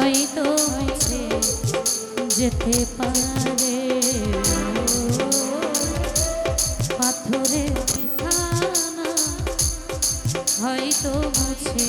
হয়তো মুছে যেতে পারে। পাথরে হয়তো মুছে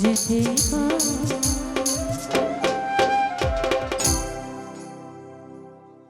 যেতে পারে।